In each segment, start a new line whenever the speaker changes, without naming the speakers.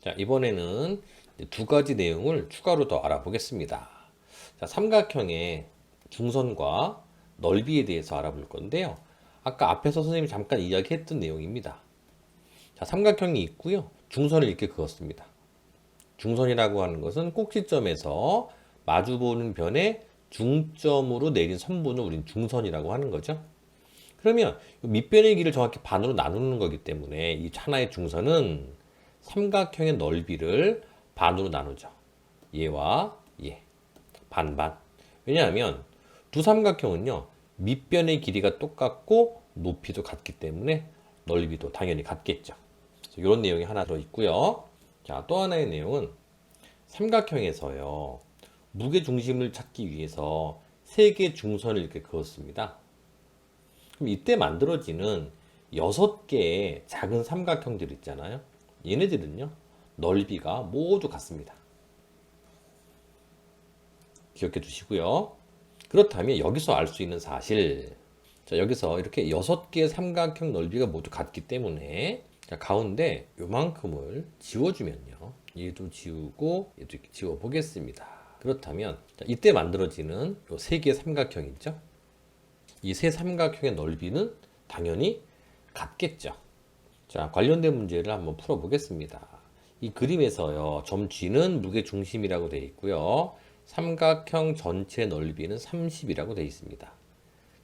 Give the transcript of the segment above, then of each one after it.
자, 이번에는 두 가지 내용을 추가로 더 알아보겠습니다. 자, 삼각형의 중선과 넓이에 대해서 알아볼 건데요. 아까 앞에서 선생님이 잠깐 이야기했던 내용입니다. 자, 삼각형이 있고요. 중선을 이렇게 그었습니다. 중선이라고 하는 것은 꼭지점에서 마주보는 변에 중점으로 내린 선분을 우린 중선이라고 하는 거죠. 그러면 밑변의 길이를 정확히 반으로 나누는 거기 때문에 이 하나의 중선은 삼각형의 넓이를 반으로 나누죠. 얘와 얘. 반반. 왜냐하면 두 삼각형은요. 밑변의 길이가 똑같고 높이도 같기 때문에 넓이도 당연히 같겠죠. 이런 내용이 하나 더 있고요. 자, 또 하나의 내용은 삼각형에서요. 무게 중심을 찾기 위해서 세 개의 중선을 이렇게 그었습니다. 그럼 이때 만들어지는 여섯 개의 작은 삼각형들 있잖아요. 얘네들은요, 넓이가 모두 같습니다. 기억해 두시고요. 그렇다면 여기서 알 수 있는 사실, 자, 여기서 이렇게 여섯 개의 삼각형 넓이가 모두 같기 때문에 자, 가운데 요만큼을 지워주면요. 얘도 지우고 얘도 이렇게 지워 보겠습니다. 그렇다면 자, 이때 만들어지는 요 세 개의 삼각형 있죠? 이 세 삼각형의 넓이는 당연히 같겠죠. 자, 관련된 문제를 한번 풀어 보겠습니다. 이 그림에서요, 점 G는 무게 중심이라고 되어 있고요. 삼각형 전체 넓이는 30이라고 되어 있습니다.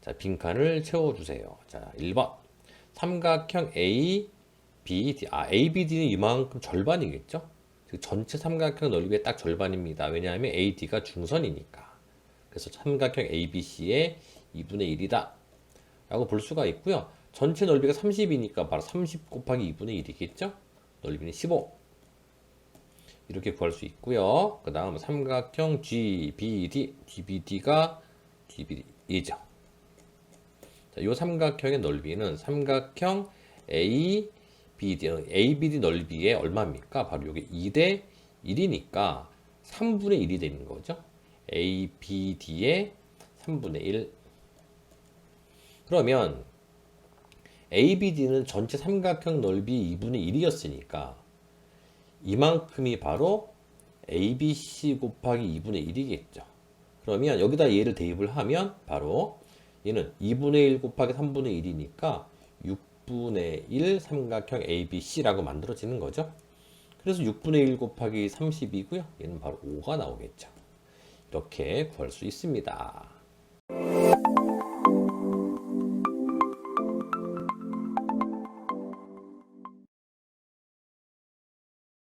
자, 빈칸을 채워주세요. 자, 1번. 삼각형 A, B, D. 아, A, B, D는 이만큼 절반이겠죠? 그 전체 삼각형 넓이의 딱 절반입니다. 왜냐하면 A, D가 중선이니까. 그래서 삼각형 A, B, C의 2분의 1이다. 라고 볼 수가 있고요. 전체 넓이가 30이니까 바로 30 곱하기 2분의 1이겠죠? 넓이는 15. 이렇게 구할 수 있고요. 그 다음 삼각형 GBD, GBD가 GBD이죠. 자, 이 삼각형의 넓이는 삼각형 ABD, ABD 넓이의 얼마입니까? 바로 이게 2대 1이니까 3분의 1이 되는 거죠. ABD의 3분의 1. 그러면 ABD는 전체 삼각형 넓이 2분의 1이었으니까 이만큼이 바로 ABC 곱하기 2분의 1이겠죠. 그러면 여기다 얘를 대입을 하면 바로 얘는 2분의 1 곱하기 3분의 1이니까 6분의 1 삼각형 ABC라고 만들어지는 거죠. 그래서 6분의 1 곱하기 30이고요. 얘는 바로 5가 나오겠죠. 이렇게 구할 수 있습니다.